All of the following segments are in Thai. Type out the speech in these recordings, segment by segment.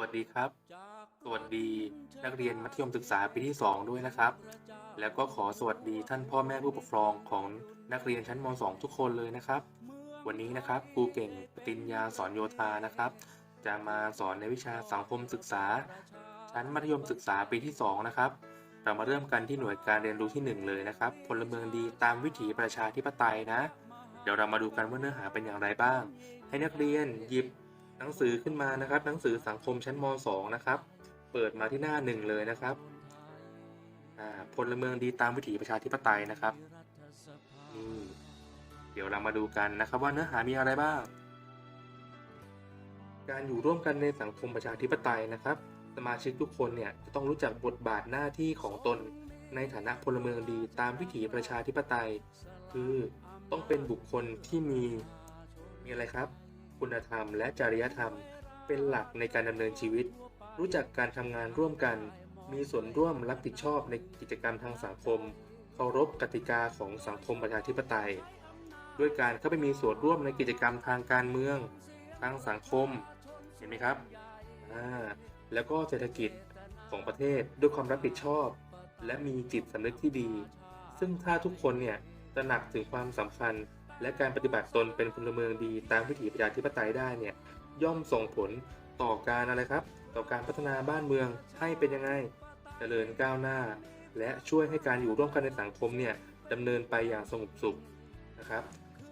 วัสดีครับ สวัสดีนักเรียนมัธยมศึกษาปีที่ 2 ด้วยนะครับ แล้วก็ขอสวัสดีท่านพ่อแม่ผู้ปกครองของนักเรียนชั้นม .2 ทุกคนเลยนะครับ วันนี้นะครับครูเก่งปติญญาสอนโยธานะครับ จะมาสอนในวิชาสังคมศึกษา ชั้นมัธยมศึกษาปีที่ 2 นะครับ เรามาเริ่มกันที่หน่วยการเรียนรู้ที่ 1 เลยนะครับ พลเมืองดีตามวิถีประชาธิปไตยนะ เดี๋ยวเรามาดูกันว่าเนื้อหาเป็นอย่างไรบ้าง ให้นักเรียนหยิบ หนังสือขึ้นมานะครับ หนังสือสังคมชั้นม .2 นะครับ เปิดมาที่หน้าหนึ่งเลยนะครับพลเมืองดีตามวิถีประชาธิปไตยนะครับนี่เดี๋ยวเรามาดูกันนะครับว่าเนื้อหามีอะไรบ้าง การอยู่ร่วมกันในสังคมประชาธิปไตยนะครับ สมาชิกทุกคนเนี่ยจะต้องรู้จักบทบาทหน้าที่ของตน ในฐานะพลเมืองดีตามวิถีประชาธิปไตย คือต้องเป็นบุคคลที่มีมีอะไรครับ คุณธรรมและจริยธรรม เป็นหลักในการดำเนินชีวิต รู้จักการทำงานร่วมกัน มีส่วนร่วมรับผิดชอบในกิจกรรมทางสังคม เคารพกติกาของสังคมประชาธิปไตย ด้วยการเข้าไปมีส่วนร่วมในกิจกรรมทางการเมือง ทางสังคม เห็นไหมครับอ่าแล้วก็เศรษฐกิจของประเทศด้วยความรับผิดชอบ และมีจิตสำนึกที่ดี ซึ่งถ้าทุกคนเนี่ยตระหนักถึงความสำคัญ และการปฏิบัติตนเป็นพลเมืองดีตามวิถีประชาธิปไตยได้เนี่ยย่อมส่งผลต่อการอะไรครับ ต่อการพัฒนาบ้านเมืองให้เป็นยังไงเจริญก้าวหน้า และช่วยให้การอยู่ร่วมกันในสังคมเนี่ยดำเนินไปอย่างสงบสุขนะครับ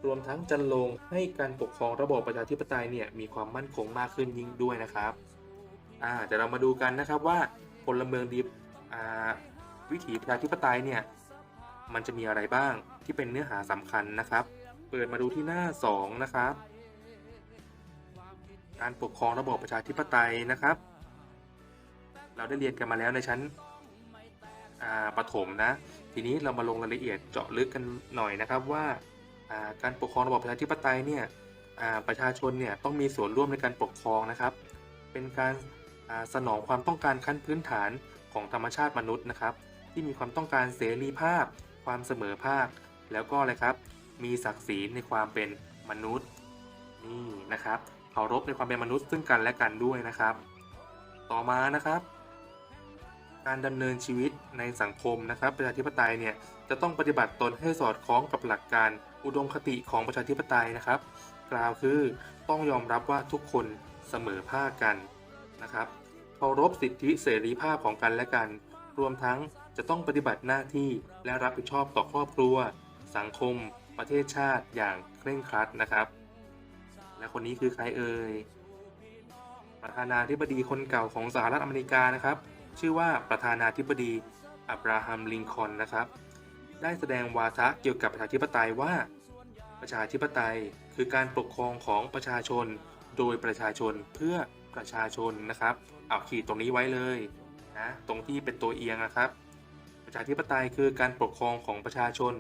รวมทั้งจันลงให้การปกครองระบบประชาธิปไตยเนี่ยมีความมั่นคงมากขึ้นยิ่งด้วยนะครับอ่าเดี๋ยวเรามาดูกันนะครับว่าพลเมืองดีอ่าวิถีประชาธิปไตยเนี่ยมันจะมีอะไรบ้างที่เป็นเนื้อหาสำคัญนะครับ เปิดมาดูที่หน้า 2 นะครับ การปกครองระบอบประชาธิปไตยนะครับ เราได้เรียนกันมาแล้วในชั้นประถมนะ ทีนี้เรามาลงรายละเอียดเจาะลึกกันหน่อยนะครับว่าการปกครองระบอบประชาธิปไตยเนี่ยประชาชนเนี่ยต้องมีส่วนร่วมในการปกครองนะครับ เป็นการาสนองความต้องการขั้นพื้นฐานของธรรมชาติมนุษย์นะครับ ที่มีความต้องการเสรีภาพ ความเสมอภาค แล้วก็อะไรครับ มีศักดิ์ศรีในความเป็นมนุษย์นี่นะครับเคารพในความเป็นมนุษย์ซึ่งกันและกันด้วยนะครับ ต่อมานะครับ การดำเนินชีวิตในสังคมนะครับ ประชาธิปไตยเนี่ยจะต้องปฏิบัติตนให้สอดคล้องกับหลักการอุดมคติของประชาธิปไตยนะครับ กล่าวคือต้องยอมรับว่าทุกคนเสมอภาคกันนะครับเคารพสิทธิเสรีภาพของกันและกัน รวมทั้งจะต้องปฏิบัติหน้าที่และรับผิดชอบต่อครอบครัว สังคม ประเทศชาติอย่างเคร่งครัดนะครับ และคนนี้คือใครเอ่ยประธานาธิบดีคนเก่าของสหรัฐอเมริกานะครับ ชื่อว่าประธานาธิบดีอับราฮัมลิงคอนนะครับ ได้แสดงวาทะเกี่ยวกับประชาธิปไตยว่า ประชาธิปไตยคือการปกครองของประชาชน โดยประชาชนเพื่อประชาชนนะครับ เอาขีดตรงนี้ไว้เลยนะตรงที่เป็นตัวเอียงนะครับ ประชาธิปไตยคือการปกครองของประชาชน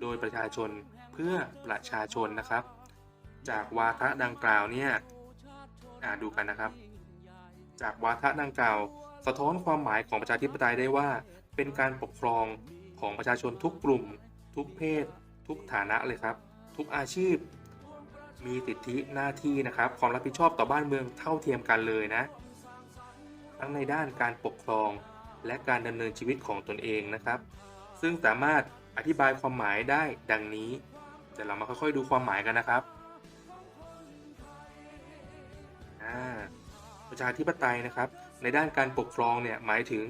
โดยประชาชนเพื่อประชาชนนะครับ จากวาทะดังกล่าวเนี่ยอ่าดูกันนะครับ จากวาทะดังกล่าว สะท้อนความหมายของประชาธิปไตยได้ว่า เป็นการปกครองของประชาชนทุกกลุ่ม ทุกเพศ ทุกฐานะเลยครับ ทุกอาชีพ มีสิทธิหน้าที่นะครับ ความรับผิดชอบต่อบ้านเมืองเท่าเทียมกันเลยนะ ทั้งในด้านการปกครองและการดำเนินชีวิตของตนเองนะครับ ซึ่งสามารถ อธิบายความหมายได้ดังนี้เดี๋ยวเรามาค่อยๆดูความหมายกันนะครับประชาธิปไตยนะครับ ในด้านการปกครองเนี่ยหมายถึง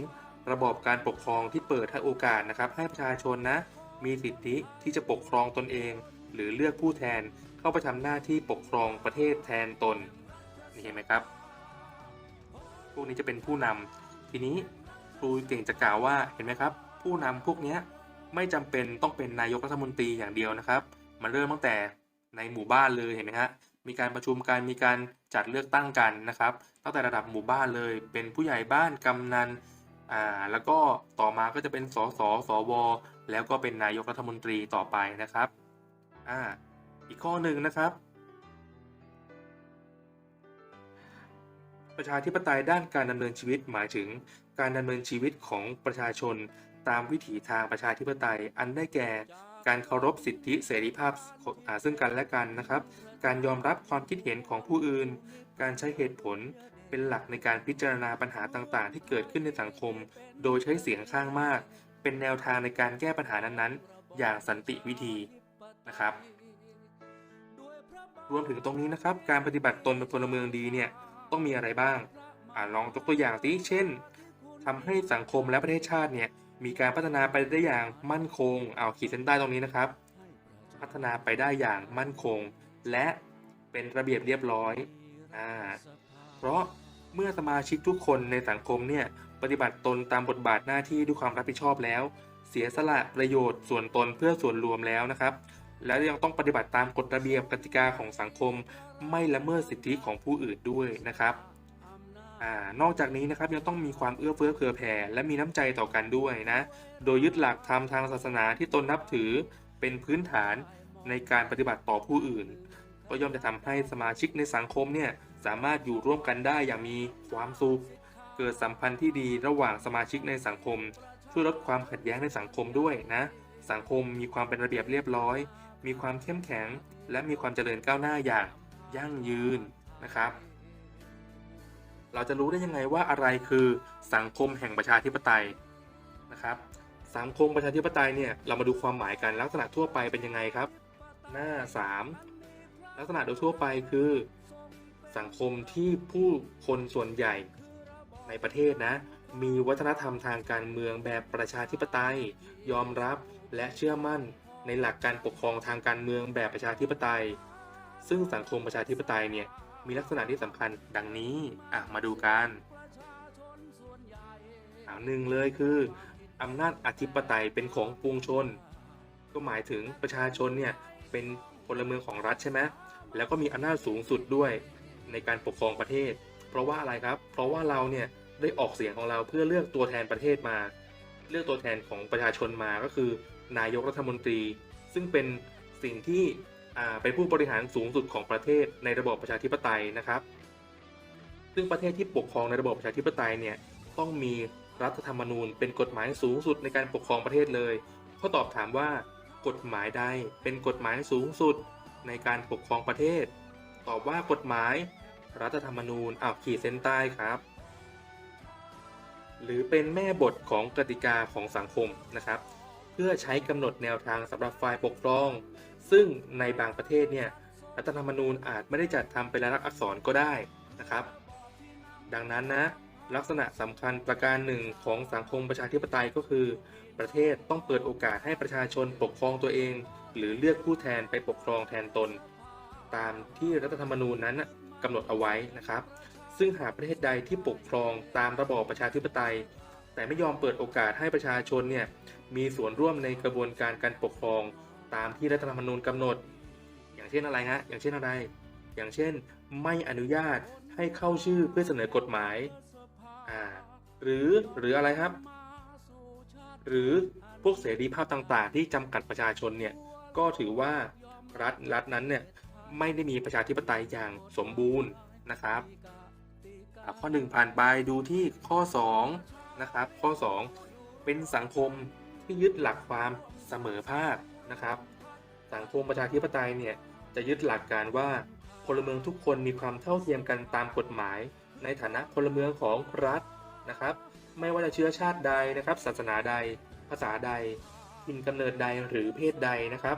ระบอบการปกครองที่เปิดให้โอกาสนะครับ ให้ประชาชนนะมีสิทธิที่จะปกครองตนเอง หรือเลือกผู้แทนเข้าไปทำหน้าที่ปกครองประเทศแทนตนนี่เห็นไหมครับ พวกนี้จะเป็นผู้นำทีนี้ครูเก่งจะกล่าวว่าเห็นไหมครับ ผู้นำพวกเนี้ย ไม่จำเป็นต้องเป็นนายกรัฐมนตรีอย่างเดียวนะครับ มันเริ่มตั้งแต่ในหมู่บ้านเลยเห็นไหมฮะมีการประชุมกันมีการจัดเลือกตั้งกันนะครับ ตั้งแต่ระดับหมู่บ้านเลย เป็นผู้ใหญ่บ้านกำนันอ่าแล้วก็ต่อมาก็จะเป็นสสสวแล้วก็เป็นนายกรัฐมนตรีต่อไปนะครับอ่าอีกข้อหนึ่งนะครับ ประชาธิปไตยด้านการดำเนินชีวิตหมายถึงการดำเนินชีวิตของประชาชน ตามวิถีทางประชาธิปไตย อันได้แก่ การเคารพสิทธิเสรีภาพซึ่งกันและกันนะครับ การยอมรับความคิดเห็นของผู้อื่น การใช้เหตุผลเป็นหลักในการพิจารณาปัญหาต่างๆ ที่เกิดขึ้นในสังคม โดยใช้เสียงข้างมาก เป็นแนวทางในการแก้ปัญหานั้นๆ อย่างสันติวิธีนะครับ รวมถึงตรงนี้นะครับ การปฏิบัติตนเป็นพลเมืองดีเนี่ยต้องมีอะไรบ้างอลองยกตัวอย่างสิเช่นทำให้สังคมและประเทศชาติเนี่ย มีการพัฒนาไปได้อย่างมั่นคง เอาขีดเส้นใต้ตรงนี้นะครับ พัฒนาไปได้อย่างมั่นคง และเป็นระเบียบเรียบร้อยอ่าเพราะเมื่อสมาชิกทุกคนในสังคมเนี่ยปฏิบัติตนตามบทบาทหน้าที่ด้วยความรับผิดชอบแล้ว เสียสละประโยชน์ส่วนตนเพื่อส่วนรวมแล้วนะครับ แล้วยังต้องปฏิบัติตามกฎระเบียบกติกาของสังคม ไม่ละเมิดสิทธิของผู้อื่นด้วยนะครับ อ่านอกจากนี้นะครับยังต้องมีความเอื้อเฟื้อเผื่อแผ่และมีน้ำใจต่อกันด้วยนะ โดยยึดหลักธรรมทางศาสนาที่ตนนับถือเป็นพื้นฐานในการปฏิบัติต่อผู้อื่น ก็ย่อมจะทำให้สมาชิกในสังคมเนี่ยสามารถอยู่ร่วมกันได้อย่างมีความสุข เกิดสัมพันธ์ที่ดีระหว่างสมาชิกในสังคม ช่วยลดความขัดแย้งในสังคมด้วยนะ สังคมมีความเป็นระเบียบเรียบร้อย มีความเข้มแข็ง และมีความเจริญก้าวหน้าอย่างยั่งยืนนะครับ เราจะรู้ได้ยังไงว่าอะไรคือสังคมแห่งประชาธิปไตยนะครับ สังคมประชาธิปไตยเนี่ยเรามาดูความหมายกันลักษณะทั่วไปเป็นยังไงครับ หน้า 3 ลักษณะโดยทั่วไปคือ สังคมที่ผู้คนส่วนใหญ่ในประเทศนะ มีวัฒนธรรมทางการเมืองแบบประชาธิปไตย ยอมรับและเชื่อมั่นในหลักการปกครองทางการเมืองแบบประชาธิปไตย ซึ่งสังคมประชาธิปไตยเนี่ย มีลักษณะที่สำคัญดังนี้ อะ มาดูกันอ่าหนึ่งเลยคืออำนาจอธิปไตยเป็นของปวงชน ก็หมายถึงประชาชนเนี่ยเป็นพลเมืองของรัฐใช่ไหมแล้วก็มีอำนาจสูงสุดด้วยในการปกครองประเทศ เพราะว่าอะไรครับ เพราะว่าเราเนี่ยได้ออกเสียงของเราเพื่อเลือกตัวแทนประเทศมา เลือกตัวแทนของประชาชนมาก็คือนายกรัฐมนตรี ซึ่งเป็นสิ่งที่ เป็นผู้บริหารสูงสุดของประเทศในระบอบประชาธิปไตยนะครับ ซึ่งประเทศที่ปกครองในระบอบประชาธิปไตยเนี่ยต้องมีรัฐธรรมนูญ เป็นกฎหมายสูงสุดในการปกครองประเทศเลยข้อตอบถามว่ากฎหมายใดเป็นกฎหมายสูงสุดในการปกครองประเทศ ตอบว่ากฎหมายรัฐธรรมนูญอ้าวขีดเส้นใต้ครับ หรือเป็นแม่บทของกติกาของสังคมนะครับ เพื่อใช้กำหนดแนวทางสำหรับฝ่ายปกครอง ซึ่งในบางประเทศเนี่ยรัฐธรรมนูญอาจไม่ได้จัดทำเป็นลายลักษณ์อักษรก็ได้นะครับ ดังนั้นนะลักษณะสำคัญประการหนึ่งของสังคมประชาธิปไตยก็คือ ประเทศต้องเปิดโอกาสให้ประชาชนปกครองตัวเอง หรือเลือกผู้แทนไปปกครองแทนตน ตามที่รัฐธรรมนูญนั้นน่ะกำหนดเอาไว้นะครับ ซึ่งหากประเทศใดที่ปกครองตามระบอบประชาธิปไตย แต่ไม่ยอมเปิดโอกาสให้ประชาชนเนี่ยมีส่วนร่วมในกระบวนการการปกครอง ตามที่รัฐธรรมนูญกำหนด อย่างเช่นอะไรฮะ อย่างเช่นอะไร อย่างเช่น ไม่อนุญาตให้เข้าชื่อเพื่อเสนอกฎหมาย อ่า หรือ หรืออะไรครับ หรือพวกเสรีภาพต่างๆ ที่จำกัดประชาชนเนี่ย ก็ถือว่ารัฐรัฐนั้นเนี่ยไม่ได้มีประชาธิปไตยอย่างสมบูรณ์นะครับอะข้อ 1 ผ่านไปดูที่ข้อ2นะครับข้อ 2 เป็นสังคมที่ยึดหลักความเสมอภาค นะครับ สังคมประชาธิปไตยเนี่ยจะยึดหลักการว่าพลเมืองทุกคนมีความเท่าเทียมกันตามกฎหมาย ในฐานะพลเมืองของรัฐนะครับ ไม่ว่าจะเชื้อชาติใดนะครับ ศาสนาใด ภาษาใดถิ่นกำเนิดใดหรือเพศใดนะครับ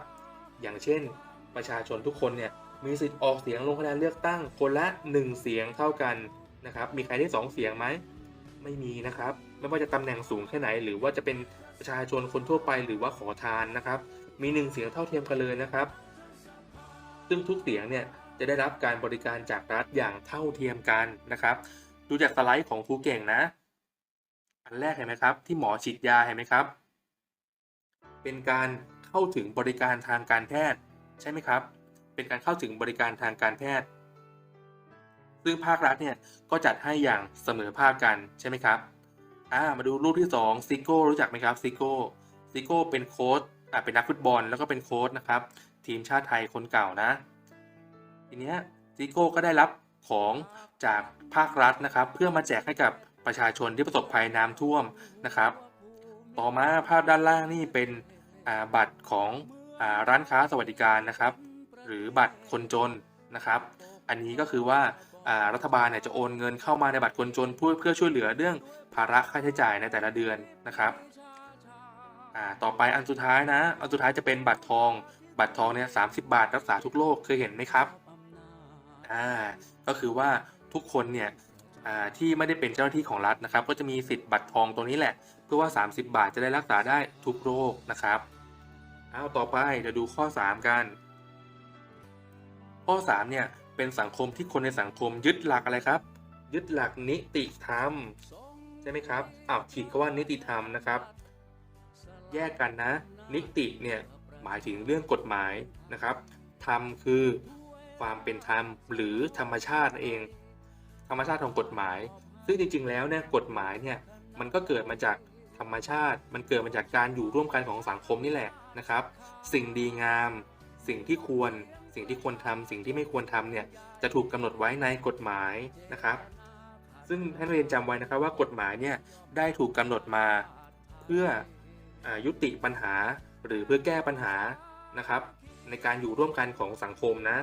อย่างเช่น ประชาชนทุกคนเนี่ยมีสิทธิ์ออกเสียงลงคะแนนเลือกตั้งคนละ 1 เสียงเท่ากันนะครับ มีใครได้ 2 เสียงไหมไม่มีนะครับ ไม่ว่าจะตำแหน่งสูงแค่ไหน หรือว่าจะเป็นประชาชนคนทั่วไปหรือว่าขอทานนะครับ มี 1 เสียงเท่าเทียมกันเลยนะครับ ซึ่งทุกเสียงเนี่ยจะได้รับการบริการจากรัฐอย่างเท่าเทียมกันนะครับ ดูจากสไลด์ของครูเก่งนะ อันแรกเห็นไหมครับ ที่หมอฉีดยาเห็นไหมครับ เป็นการเข้าถึงบริการทางการแพทย์ใช่ไหมครับ เป็นการเข้าถึงบริการทางการแพทย์ ซึ่งภาครัฐเนี่ยก็จัดให้อย่างเสมอภาคกันใช่ไหมครับอ่ามาดูรูปที่2ซิโก้รู้จักไหมครับซิโก้ซิโก้เป็นโค้ชอ่า เป็นนักฟุตบอลแล้วก็เป็นโค้ชนะครับ ทีมชาติไทยคนเก่านะ ทีเนี้ยซิโก้ก็ได้รับของจากภาครัฐนะครับ เพื่อมาแจกให้กับประชาชนที่ประสบภัยน้ำท่วมนะครับ ต่อมาภาพด้านล่างนี่เป็นอ่าบัตรของอ่าร้านค้าสวัสดิการนะครับ หรือบัตรคนจนนะครับ อันนี้ก็คือว่าอ่ารัฐบาลเนี่ยจะโอนเงินเข้ามาในบัตรคนจนเพื่อเพื่อช่วยเหลือเรื่องภาระค่าใช้จ่ายในแต่ละเดือนนะครับ อ่าต่อไปอันสุดท้ายนะ อันสุดท้ายจะเป็นบัตรทอง บัตรทองเนี่ยสาบาทรักษาทุกโรคเคยเห็นไหมครับอ่าก็คือว่าทุกคนเนี่ยที่ไม่ได้เป็นเจ้าหน้าที่ของรัฐนะครับ ก็จะมีสิทธิ์บัตรทองตัวนี้แหละ เพื่อว่า 30 บาทจะได้รักษาได้ทุกโรคนะครับเอาต่อไปเดี๋ยวดูข้อ 3 กัน ข้อ3เนี่ยเป็นสังคมที่คนในสังคมยึดหลักอะไรครับ ยึดหลักนิติธรรม ใช่ไหมครับอ้าวขีดคำว่านิติธรรมนะครับ แยกกันนะ นิติเนี่ยหมายถึงเรื่องกฎหมายนะครับธรรมคือความเป็นธรรมหรือธรรมชาติเอง ธรรมชาติของกฎหมาย ซึ่งจริง ๆ แล้วเนี่ยกฎหมายเนี่ยมันก็เกิดมาจากธรรมชาติ มันเกิดมาจากการอยู่ร่วมกันของสังคมนี่แหละนะครับ สิ่งดีงาม สิ่งที่ควร สิ่งที่ควรทำสิ่งที่ไม่ควรทำเนี่ยจะถูกกำหนดไว้ในกฎหมายนะครับ ซึ่งให้นักเรียนจำไว้นะครับว่ากฎหมายเนี่ยได้ถูกกำหนดมาเพื่อ ยุติปัญหาหรือเพื่อแก้ปัญหานะครับ ในการอยู่ร่วมกันของสังคมนะ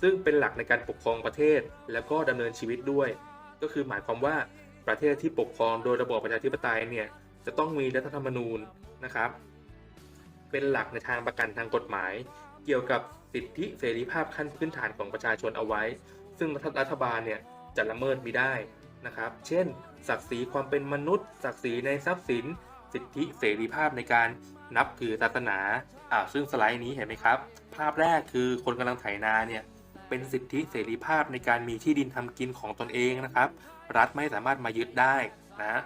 ซึ่งเป็นหลักในการปกครองประเทศแล้วก็ดำเนินชีวิตด้วย ก็คือหมายความว่าประเทศที่ปกครองโดยระบอบประชาธิปไตยเนี่ยจะต้องมีรัฐธรรมนูญนะครับ เป็นหลักในทางประกันทางกฎหมาย เกี่ยวกับสิทธิเสรีภาพขั้นพื้นฐานของประชาชนเอาไว้ ซึ่งรัฐบาลเนี่ยจะละเมิดไม่ได้นะครับ เช่น ศักดิ์ศรีความเป็นมนุษย์ ศักดิ์ศรีในทรัพย์สิน สิทธิเสรีภาพในการนับถือศาสนาอ่าซึ่งสไลด์นี้เห็นไหมครับ ภาพแรกคือคนกำลังไถนาเนี่ยเป็นสิทธิเสรีภาพในการมีที่ดินทำกินของตนเองนะครับ รัฐไม่สามารถมายึดได้นะ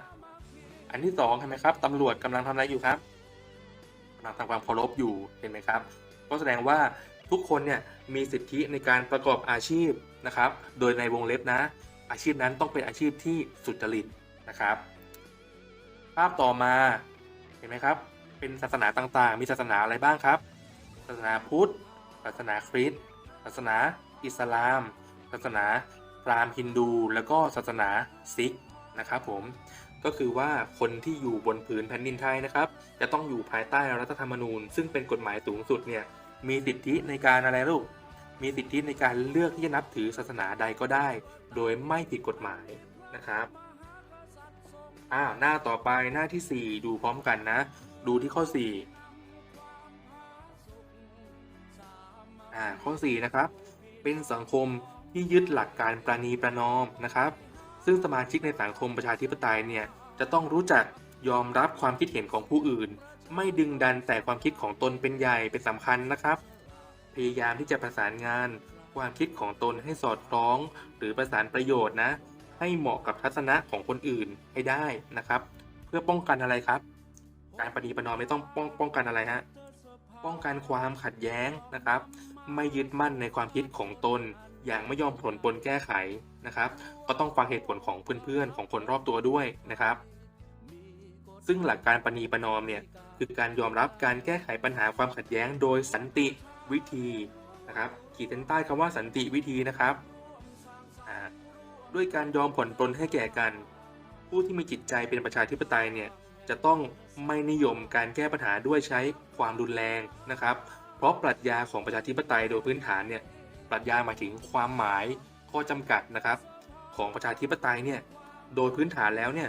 อันที่สองเห็นไหมครับตำรวจกำลังทำอะไรอยู่ครับกำลังทำความเคารพอยู่เห็นไหมครับ ก็แสดงว่าทุกคนเนี่ยมีสิทธิในการประกอบอาชีพนะครับ โดยในวงเล็บนะ อาชีพนั้นต้องเป็นอาชีพที่สุจริตนะครับ ภาพต่อมาเห็นไหมครับ เป็นศาสนาต่างๆ มีศาสนาอะไรบ้างครับ ศาสนาพุทธ ศาสนาคริสต์ ศาสนาอิสลาม ศาสนาพราหมณ์ฮินดู แล้วก็ศาสนาซิกนะครับผม ก็คือว่าคนที่อยู่บนผืนแผ่นดินไทยนะครับ จะต้องอยู่ภายใต้รัฐธรรมนูญ ซึ่งเป็นกฎหมายสูงสุดเนี่ย มีสิทธิในการอะไรลูก มีสิทธิในการเลือกที่จะนับถือศาสนาใดก็ได้ โดยไม่ผิดกฎหมายนะครับ อ้าหน้าต่อไปหน้าที่ 4 ดูพร้อมกันนะ ดูที่ข้อ4อ่าข้อ 4 นะครับ เป็นสังคมที่ยึดหลักการประนีประนอมนะครับ ซึ่งสมาชิกในสังคมประชาธิปไตยเนี่ยจะต้องรู้จักยอมรับความคิดเห็นของผู้อื่น ไม่ดึงดันแต่ความคิดของตนเป็นใหญ่เป็นสำคัญนะครับ พยายามที่จะประสานงานความคิดของตนให้สอดคล้อง หรือประสานประโยชน์นะ ให้เหมาะกับทัศนะของคนอื่นให้ได้นะครับ เพื่อป้องกันอะไรครับ การประนีประนอมไม่ต้องป้องป้องกันอะไรฮะป้องกันความขัดแย้งนะครับ ไม่ยึดมั่นในความคิดของตน อย่างไม่ยอมผลปนแก้ไขนะครับ ก็ต้องฟังเหตุผลของเพื่อนๆของคนรอบตัวด้วยนะครับ ซึ่งหลักการประนีประนอมเนี่ยคือการยอมรับการแก้ไขปัญหาความขัดแย้งโดยสันติวิธีนะครับขีดเส้นใต้คำว่าสันติวิธีนะครับ ด้วยการยอมผ่อนปลนให้แก่กัน ผู้ที่มีจิตใจเป็นประชาธิปไตยเนี่ยจะต้องไม่นิยมการแก้ปัญหาด้วยใช้ความรุนแรงนะครับ เพราะปรัชญาของประชาธิปไตยโดยพื้นฐานเนี่ยปรัชญาหมายถึงความหมายข้อจำกัดนะครับ ของประชาธิปไตยเนี่ยโดยพื้นฐานแล้วเนี่ย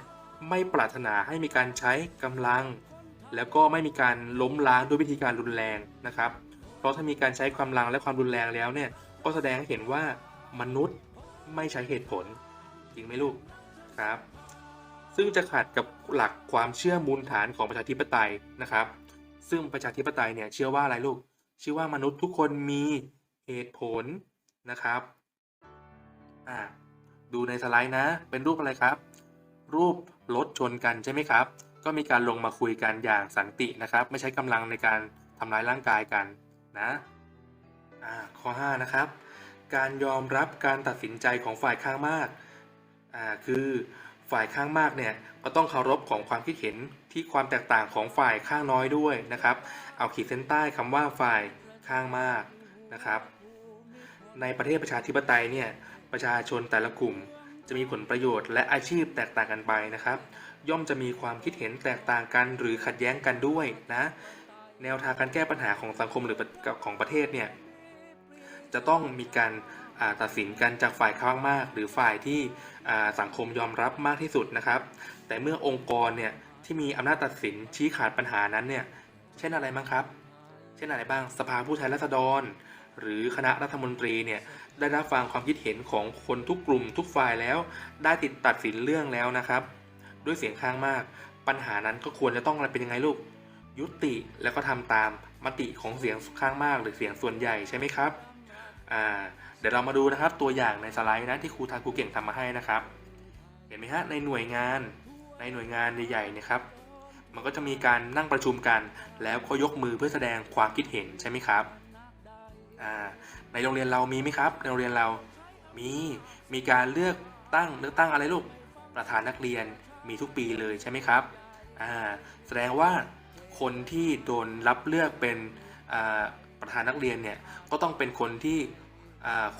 ไม่ปรารถนาให้มีการใช้กำลัง แล้วก็ไม่มีการล้มล้างด้วยวิธีการรุนแรงนะครับ เพราะถ้ามีการใช้ความลังและความรุนแรงแล้วเนี่ยก็แสดงให้เห็นว่ามนุษย์ ไม่ใช้เหตุผล จริงไหมลูกครับ ซึ่งจะขัดกับหลักความเชื่อมูลฐานของประชาธิปไตยนะครับ ซึ่งประชาธิปไตยเนี่ยเชื่อว่าอะไรลูกเชื่อว่ามนุษย์ทุกคนมีเหตุผลนะครับอ่าดูในสไลด์นะ เป็นรูปอะไรครับ รูปรถชนกันใช่ไหมครับ ก็มีการลงมาคุยกันอย่างสันตินะครับ ไม่ใช้กำลังในการทำร้ายร่างกายกันนะอ่าข้อ 5 นะครับ การยอมรับการตัดสินใจของฝ่ายข้างมากอ่าคือฝ่ายข้างมากเนี่ยก็ต้องเคารพของความคิดเห็นที่ความแตกต่างของฝ่ายข้างน้อยด้วยนะครับ เอาขีดเส้นใต้คำว่าฝ่ายข้างมากนะครับ ในประเทศประชาธิปไตยเนี่ยประชาชนแต่ละกลุ่มจะมีผลประโยชน์และอาชีพแตกต่างกันไปนะครับ ย่อมจะมีความคิดเห็นแตกต่างกันหรือขัดแย้งกันด้วยนะ แนวทางการแก้ปัญหาของสังคมหรือของประเทศเนี่ย จะต้องมีการตัดสินกันจากฝ่ายข้างมาก หรือฝ่ายที่สังคมยอมรับมากที่สุดนะครับ แต่เมื่อองค์กรเนี่ยที่มีอำนาจตัดสินชี้ขาดปัญหานั้นเนี่ยเช่นอะไรบ้างครับ เช่นอะไรบ้างสภาผู้แทนราษฎร หรือคณะรัฐมนตรีเนี่ยได้รับฟังความคิดเห็นของคนทุกกลุ่มทุกฝ่ายแล้ว ได้ติดตัดสินเรื่องแล้วนะครับ ด้วยเสียงข้างมาก ปัญหานั้นก็ควรจะต้องอะไรเป็นยังไงลูกยุติแล้วก็ทำตามมติของเสียงข้างมากหรือเสียงส่วนใหญ่ใช่ไหมครับ อ่าเดี๋ยวเรามาดูนะครับตัวอย่างในสไลด์นะที่ครูทางครูเก่งทำมาให้นะครับ เห็นไหมฮะในหน่วยงานในหน่วยงานใหญ่ๆเนะครับ มันก็จะมีการนั่งประชุมกัน แล้วก็ยกมือเพื่อแสดงความคิดเห็นใช่ไหมครับอ่าในโรงเรียนเรามีไหมครับ ในโรงเรียนเรามีมีการเลือกตั้งเลือกตั้งอะไรลูกประธานนักเรียนมีทุกปีเลยใช่ไหมครับอ่าแสดงว่าคนที่โดนรับเลือกเป็นอ่า ประธานนักเรียนเนี่ยก็ต้องเป็นคนที่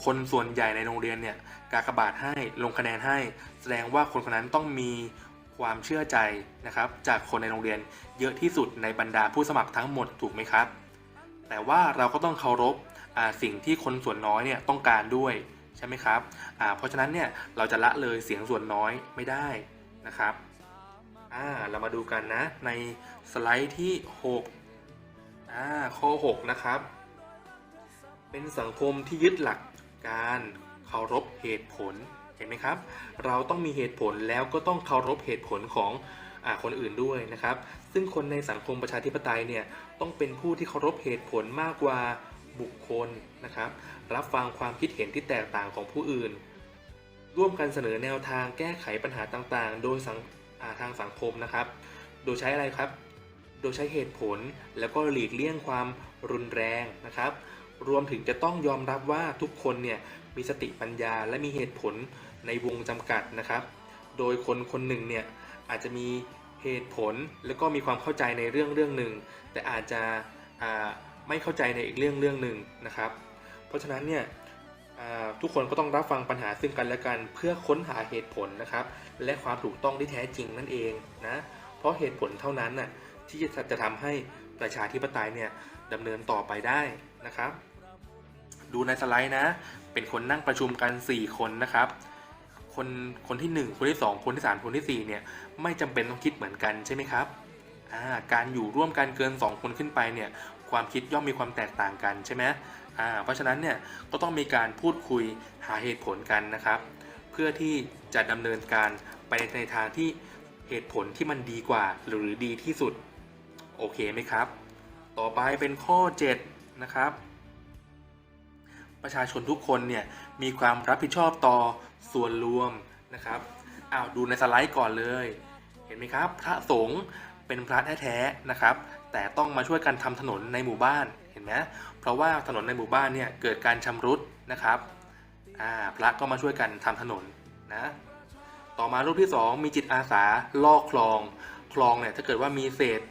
คนส่วนใหญ่ในโรงเรียนเนี่ยกากบาทให้ลงคะแนนให้ แสดงว่าคนคนนั้นต้องมีความเชื่อใจนะครับจากคนในโรงเรียนเยอะที่สุดในบรรดาผู้สมัครทั้งหมดถูกไหมครับ แต่ว่าเราก็ต้องเคารพสิ่งที่คนส่วนน้อยเนี่ยต้องการด้วยใช่ไหมครับเพราะฉะนั้นเนี่ยเราจะละเลยเสียงส่วนน้อยไม่ได้นะครับเรามาดูกันนะในสไลด์ที่6ข้อ 6 นะครับ เป็นสังคมที่ยึดหลักการเคารพเหตุผลเห็นไหมครับ เราต้องมีเหตุผลแล้วก็ต้องเคารพเหตุผลของอคนอื่นด้วยนะครับ ซึ่งคนในสังคมประชาธิปไตยเนี่ยต้องเป็นผู้ที่เคารพเหตุผลมากกว่าบุคคลนะครับ รับฟังความคิดเห็นที่แตกต่างของผู้อื่น ร่วมกันเสนอแนวทางแก้ไขปัญหาต่างๆ โดยาทางสังคมนะครับ โดยใช้อะไรครับ โดยใช้เหตุผลแล้วก็หลีกเลี่ยงความรุนแรงนะครับ รวมถึงจะต้องยอมรับว่าทุกคนเนี่ยมีสติปัญญาและมีเหตุผลในวงจำกัดนะครับ โดยคนคนหนึ่งเนี่ยอาจจะมีเหตุผลแล้วก็มีความเข้าใจในเรื่องเรื่องหนึ่ง แต่อาจจะไม่เข้าใจในอีกเรื่องเรื่องหนึ่งนะครับ เพราะฉะนั้นเนี่ยทุกคนก็ต้องรับฟังปัญหาซึ่งกันและกันเพื่อค้นหาเหตุผลนะครับ และความถูกต้องที่แท้จริงนั่นเองนะเพราะเหตุผลเท่านั้นน่ะที่จะจะทำให้ประชาธิปไตยเนี่ยดำเนินต่อไปได้นะครับ ดูในสไลด์นะ เป็นคนนั่งประชุมกัน 4 คนนะครับ คนคนที่ 1 คนที่ 2 คนที่ 3 คนทีสี่4 เนี่ยไม่จำเป็นต้องคิดเหมือนกันใช่ไหมครับาการอยู่ร่วมกันเกิน 2 คนขึ้นไปเนี่ยความคิดย่อมมีความแตกต่างกันใช่ไหมเพราะฉะนั้นเนี่ยก็ต้องมีการพูดคุยหาเหตุผลกันนะครับ เพื่อที่จะดำเนินการไปในทางที่เหตุผลที่มันดีกว่าหรือดีที่สุด โอเคไหมครับ ต่อไปเป็นข้อ 7 นะครับ ประชาชนทุกคนเนี่ยมีความรับผิดชอบต่อส่วนรวมนะครับอ้าวดูในสไลด์ก่อนเลย เห็นไหมครับ พระสงฆ์เป็นพระแท้ๆนะครับ แต่ต้องมาช่วยกันทำถนนในหมู่บ้านเห็นไหมเพราะว่าถนนในหมู่บ้านเนี่ยเกิดการชำรุดนะครับอ่าพระก็มาช่วยกันทำถนนนะต่อมารูปที่ 2 มีจิตอาสาลอกคลอง คลองเนี่ยถ้าเกิดว่ามีเศษ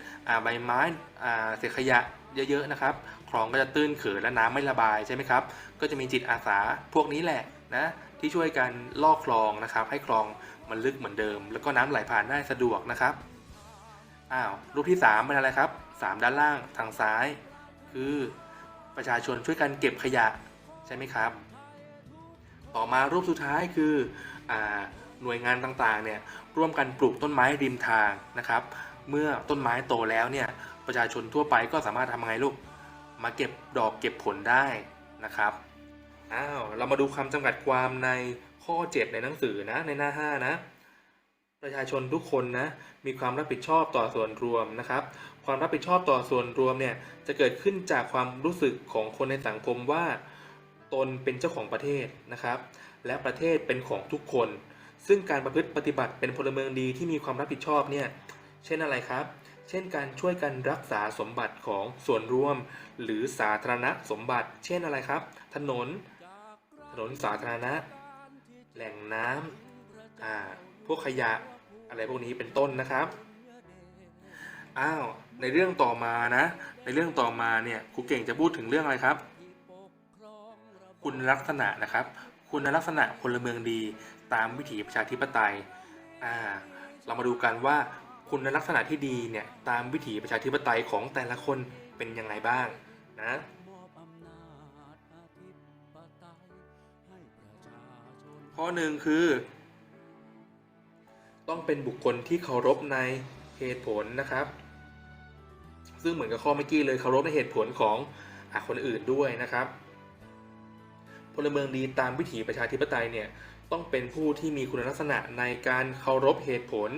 ใบไม้เศษขยะเยอะๆนะครับ คลองก็จะตื้นเขินและน้ำไม่ระบายใช่ไหมครับ ก็จะมีจิตอาสาพวกนี้แหละนะที่ช่วยกันลอกคลองนะครับ ให้คลองมันลึกเหมือนเดิม แล้วก็น้ำไหลผ่านได้สะดวกนะครับอ้าวรูปที่ 3 เป็นอะไรครับ 3 ด้านล่างทางซ้าย คือประชาชนช่วยกันเก็บขยะใช่ไหมครับ ต่อมารูปสุดท้ายคืออหน่วยงานต่างๆเนี่ยร่วมกันปลูกต้นไม้ริมทางนะครับ เมื่อต้นไม้โตแล้วเนี่ยประชาชนทั่วไปก็สามารถทำไงลูก มาเก็บดอกเก็บผลได้นะครับอ้าวเรามาดูคำจำกัดความในข้อ 7 ในหนังสือนะในหน้า 5 นะ ประชาชนทุกคนนะมีความรับผิดชอบต่อส่วนรวมนะครับ ความรับผิดชอบต่อส่วนรวมเนี่ยจะเกิดขึ้นจากความรู้สึกของคนในสังคมว่า ตนเป็นเจ้าของประเทศนะครับ และประเทศเป็นของทุกคน ซึ่งการประพฤติปฏิบัติเป็นพลเมืองดีที่มีความรับผิดชอบเนี่ยเช่นอะไรครับ เช่นการช่วยกันรักษาสมบัติของส่วนรวม หรือสาธารณสมบัติ เช่นอะไรครับ ถนน ถนนสาธารณะ แหล่งน้ำอ่าพวกขยะอะไรพวกนี้เป็นต้นนะครับอ้าวในเรื่องต่อมานะ ในเรื่องต่อมาเนี่ยครูเก่งจะพูดถึงเรื่องอะไรครับ คุณลักษณะนะครับ คุณลักษณะพลเมืองดีตามวิถีประชาธิปไตยอ่าเรามาดูกันว่าคุณลักษณะที่ดีเนี่ยตามวิถีประชาธิปไตยของแต่ละคนเป็นยังไงบ้าง นะข้อหนึ่งคือ ต้องเป็นบุคคลที่เคารพในเหตุผลนะครับ ซึ่งเหมือนกับข้อเมื่อกี้เลยเคารพในเหตุผลของอคนอื่นด้วยนะครับพลเมืองดีตามวิถีประชาธิปไตยเนี่ยต้องเป็นผู้ที่มีคุณลักษณะในการเคารพเหตุผล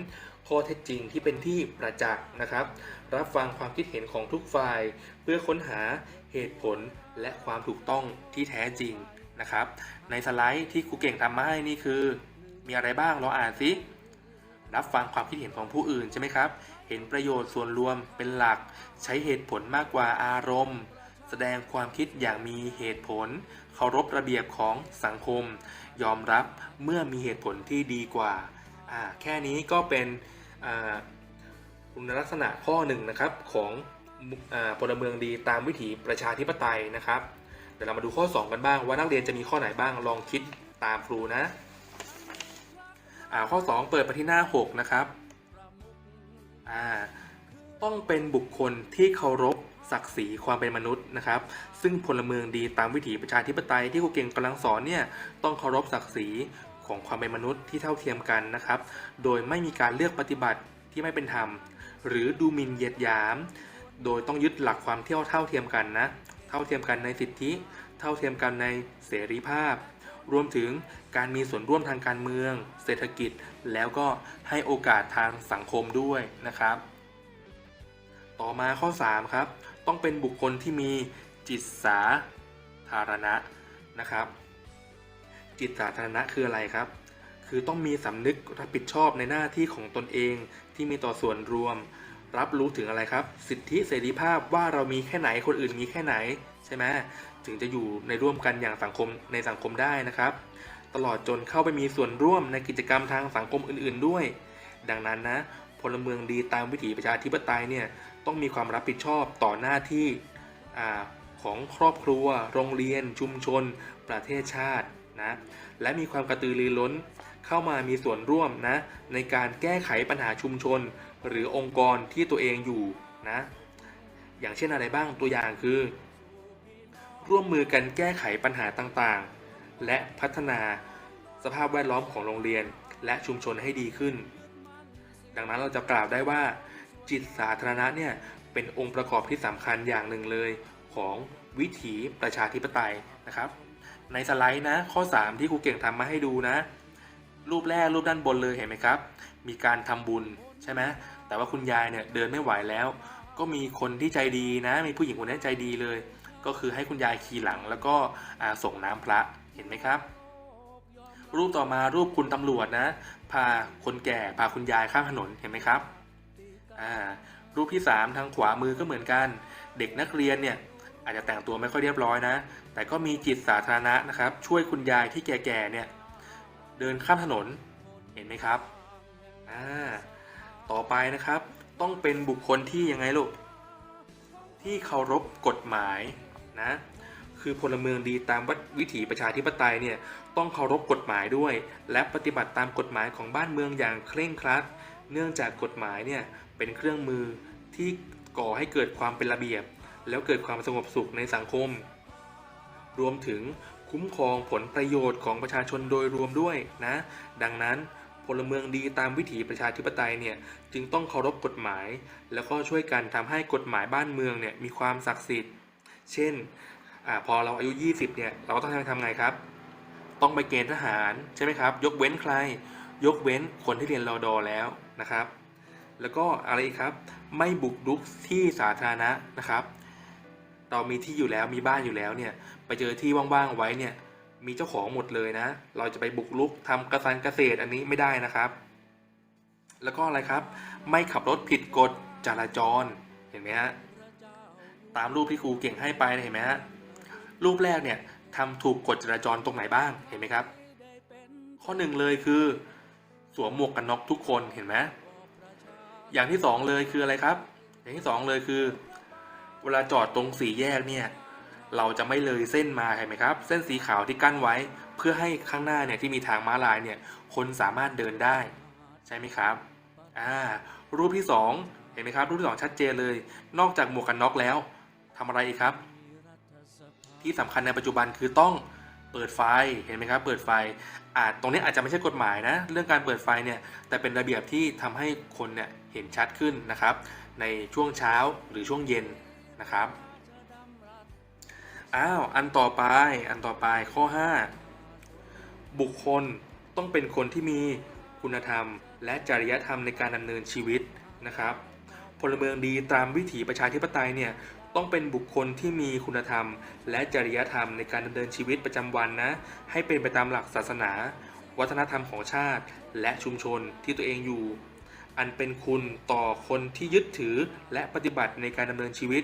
ข้อเท็จจริงที่เป็นที่ประจักษ์นะครับ รับฟังความคิดเห็นของทุกฝ่าย เพื่อค้นหาเหตุผลและความถูกต้องที่แท้จริงนะครับ ในสไลด์ที่ครูเก่งทำมาให้นี่คือ มีอะไรบ้างเราอ่านสิรับฟังความคิดเห็นของผู้อื่นใช่ไหมครับ เห็นประโยชน์ส่วนรวมเป็นหลัก ใช้เหตุผลมากกว่าอารมณ์ แสดงความคิดอย่างมีเหตุผล เคารพระเบียบของสังคม ยอมรับเมื่อมีเหตุผลที่ดีกว่าอ่า แค่นี้ก็เป็นคุณลักษณะข้อหนึ่งนะครับของอพลเมืองดีตามวิถีประชาธิปไตยนะครับ เดี๋ยวเรามาดูข้อ 2 กันบ้างว่านักเรียนจะมีข้อไหนบ้างลองคิดตามครูนะข้อ 2 เปิดไปที่หน้า 6 นะครับต้องเป็นบุคคลที่เคารพศักดิ์ศรีความเป็นมนุษย์นะครับ ซึ่งพลเมืองดีตามวิถีประชาธิปไตยที่ครูเก่งกำลังสอนเนี่ยต้องเคารพศักดิ์ศรี ของความเป็นมนุษย์ที่เท่าเทียมกันนะครับ โดยไม่มีการเลือกปฏิบัติที่ไม่เป็นธรรม หรือดูหมิ่นเหยียดหยาม โดยต้องยึดหลักความเที่ยวเท่าเทียมกันนะ เท่าเทียมกันในสิทธิ เท่าเทียมกันในเสรีภาพ รวมถึงการมีส่วนร่วมทางการเมือง เศรษฐกิจ แล้วก็ให้โอกาสทางสังคมด้วยนะครับ ต่อมาข้อ 3 ครับ ต้องเป็นบุคคลที่มีจิตสาธารณะนะครับ จิตสาธารณะคืออะไรครับ คือต้องมีสำนึกรับผิดชอบในหน้าที่ของตนเองที่มีต่อส่วนรวม รับรู้ถึงอะไรครับ สิทธิเสรีภาพว่าเรามีแค่ไหนคนอื่นมีแค่ไหนใช่ไหมถึงจะอยู่ในร่วมกันอย่างสังคมในสังคมได้นะครับ ตลอดจนเข้าไปมีส่วนร่วมในกิจกรรมทางสังคมอื่น ๆ ด้วย ดังนั้นนะพลเมืองดีตามวิถีประชาธิปไตยเนี่ยต้องมีความรับผิดชอบต่อหน้าที่อของครอบครัว โรงเรียน ชุมชน ประเทศชาติ นะและมีความกระตือรือร้นเข้ามามีส่วนร่วมนะในการแก้ไขปัญหาชุมชน หรือองค์กรที่ตัวเองอยู่นะอย่างเช่นอะไรบ้างตัวอย่างคือ ร่วมมือกันแก้ไขปัญหาต่างๆ และพัฒนาสภาพแวดล้อมของโรงเรียนและชุมชนให้ดีขึ้น ดังนั้นเราจะกล่าวได้ว่า จิตสาธารณะเนี่ยเป็นองค์ประกอบที่สำคัญอย่างหนึ่งเลยของวิถีประชาธิปไตยนะครับ ในสไลด์นะ ข้อ 3 ที่ครูเก่งทำมาให้ดูนะ รูปแรกรูปด้านบนเลยเห็นไหมครับ มีการทำบุญใช่ไหมแต่ว่าคุณยายเนี่ยเดินไม่ไหวแล้ว ก็มีคนที่ใจดีนะ มีผู้หญิงคนนี้ใจดีเลย ก็คือให้คุณยายขี่หลังแล้วก็ส่งน้ำพระเห็นไหมครับ รูปต่อมารูปคุณตำรวจนะ พาคนแก่พาคุณยายข้ามถนนเห็นไหมครับรูปที่ 3 ทางขวามือก็เหมือนกัน เด็กนักเรียนเนี่ย อาจจะแต่งตัวไม่ค่อยเรียบร้อยนะ แต่ก็มีจิตสาธารณะนะครับ ช่วยคุณยายที่แก่ๆเนี่ยเดินข้ามถนนเห็นไหมครับอ่าต่อไปนะครับต้องเป็นบุคคลที่ยังไงลูกที่เคารพกฎหมายนะคือพลเมืองดีตามวิถีประชาธิปไตยเนี่ยต้องเคารพกฎหมายด้วย และปฏิบัติตามกฎหมายของบ้านเมืองอย่างเคร่งครัด เนื่องจากกฎหมายเนี่ยเป็นเครื่องมือที่ก่อให้เกิดความเป็นระเบียบ แล้วเกิดความสงบสุขในสังคม รวมถึงคุ้มครองผลประโยชน์ของประชาชนโดยรวมด้วยนะ ดังนั้นพลเมืองดีตามวิถีประชาธิปไตยเนี่ยจึงต้องเคารพกฎหมาย แล้วก็ช่วยกันทำให้กฎหมายบ้านเมืองเนี่ยมีความศักดิ์สิทธิ์ เช่นอพอเราอายุ 20เนี่ยเราก็ต้องทำไงครับ ต้องไปเกณฑ์ทหารใช่ไหมครับ ยกเว้นใคร ยกเว้นคนที่เรียนรอดอแล้วนะครับ แล้วก็อะไรครับ ไม่บุกรุกที่สาธารณะนะครับ เรามีที่อยู่แล้วมีบ้านอยู่แล้วเนี่ยไปเจอที่ว่างๆไว้เนี่ยมีเจ้าของหมดเลยนะ เราจะไปบุกรุกทำกระสันเกษตรอันนี้ไม่ได้นะครับ แล้วก็อะไรครับ ไม่ขับรถผิดกฎจราจรเห็นไหมฮะตามรูปที่ครูเก่งให้ไปเห็นไหมฮะรูปแรกเนี่ยทำถูกกฎจราจรตรงไหนบ้างเห็นไหมครับ ข้อหนึ่งเลยคือ สวมหมวกกันน็อกทุกคนเห็นไหมอย่างที่สองเลยคืออะไรครับ อย่างที่สองเลยคือ เวลาจอดตรงสี่แยกเนี่ยเราจะไม่เลยเส้นมาเห็นไหมครับ เส้นสีขาวที่กั้นไว้เพื่อให้ข้างหน้าเนี่ยที่มีทางม้าลายเนี่ยคนสามารถเดินได้ ใช่ไหมครับอ่ารูปที่สองเห็นไหมครับ รูปที่สองชัดเจนเลย นอกจากหมวกกันน็อกแล้วทำอะไรอีกครับ ที่สำคัญในปัจจุบันคือต้องเปิดไฟเห็นไหมครับ เปิดไฟอาจตรงนี้อาจจะไม่ใช่กฎหมายนะ เรื่องการเปิดไฟเนี่ยแต่เป็นระเบียบที่ทำให้คนเนี่ยเห็นชัดขึ้นนะครับ ในช่วงเช้าหรือช่วงเย็น นะครับอ้าวอันต่อไปอันต่อไปข้อ 5 บุคคลต้องเป็นคนที่มีคุณธรรม และจริยธรรมในการดำเนินชีวิตนะครับพลเมืองดีตามวิถีประชาธิปไตยเนี่ยต้องเป็นบุคคลที่มีคุณธรรม และจริยธรรมในการดำเนินชีวิตประจำวันนะให้เป็นไปตามหลักศาสนา วัฒนธรรมของชาติ และชุมชนที่ตัวเองอยู่ อันเป็นคุณต่อคนที่ยึดถือและปฏิบัติในการดำเนินชีวิต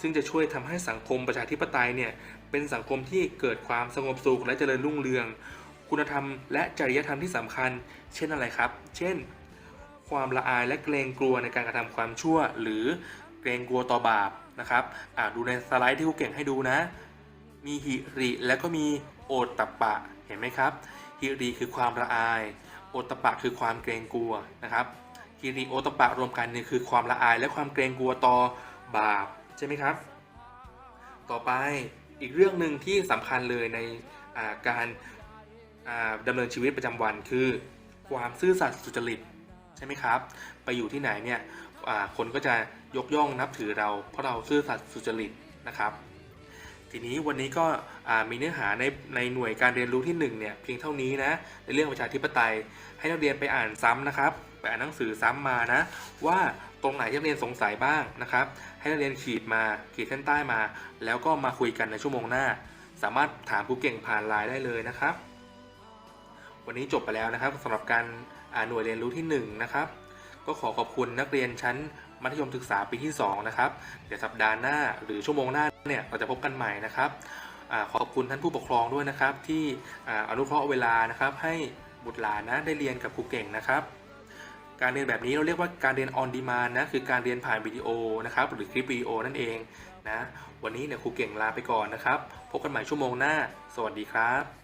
ซึ่งจะช่วยทำให้สังคมประชาธิปไตยเนี่ยเป็นสังคมที่เกิดความสงบสุขและเจริญรุ่งเรือง คุณธรรมและจริยธรรมที่สำคัญ เช่นอะไรครับ เช่น ความละอายและเกรงกลัวในการกระทำความชั่ว หรือเกรงกลัวต่อบาปนะครับดูในสไลด์ที่ครูเก่งให้ดูนะ มีหิริและก็มีโอตตัปะเห็นไหมครับหิริคือความละอาย โอตตัปะคือความเกรงกลัวนะครับหิริโอตตัปะรวมกันเนี่ยคือความละอายและความเกรงกลัวต่อบาป ช่ไหมครับ ต่อไปอีกเรื่องหนึ่งที่สำคัญเลยในาการาดำเนินชีวิตประจำวันคือ ความซื่อสัตย์สุจริตใช่ไหมครับ ไปอยู่ที่ไหนเนี่ยคนก็จะยกย่องนับถือเราเพราะเราซื่อสัตย์สุจริตนะครับ ทีนี้วันนี้ก็มีเนื้อหาในในหน่วยการเรียนรู้ที่1เนี่ยเพียงเท่านี้นะในเรื่องประชาธิปไตย ให้นักเรียนไปอ่านซ้ำนะครับไปอ่านหนังสือซ้ำมานะ ว่าตรงไหนที่นักเรียนสงสัยบ้างนะครับ ให้นักเรียนขีดมาขีดเส้นใต้มา แล้วก็มาคุยกันในชั่วโมงหน้า สามารถถามครูเก่งผ่านไลน์ได้เลยนะครับ วันนี้จบไปแล้วนะครับสำหรับการอ่านหน่วยเรียนรู้ที่1นะครับก็ขอขอบคุณนักเรียนชั้นมัธยมศึกษาปีที่ 2 นะครับ เดี๋ยวสัปดาห์หน้าหรือชั่วโมงหน้า เนี่ยเราจะพบกันใหม่นะครับอขอบคุณท่านผู้ปกครองด้วยนะครับ ที่อนุเคราะห์เวลานะครับให้บุตรหลานนะได้เรียนกับครูเก่งนะครับ การเรียนแบบนี้เราเรียกว่าการเรียนออนดีมานนะคือการเรียนผ่านวิดีโอนะครับหรือคลิปวิดีโอนั่นเองนะวันนี้เนี่ยครูเก่งลาไปก่อนนะครับ พบกันใหม่ชั่วโมงหน้า สวัสดีครับ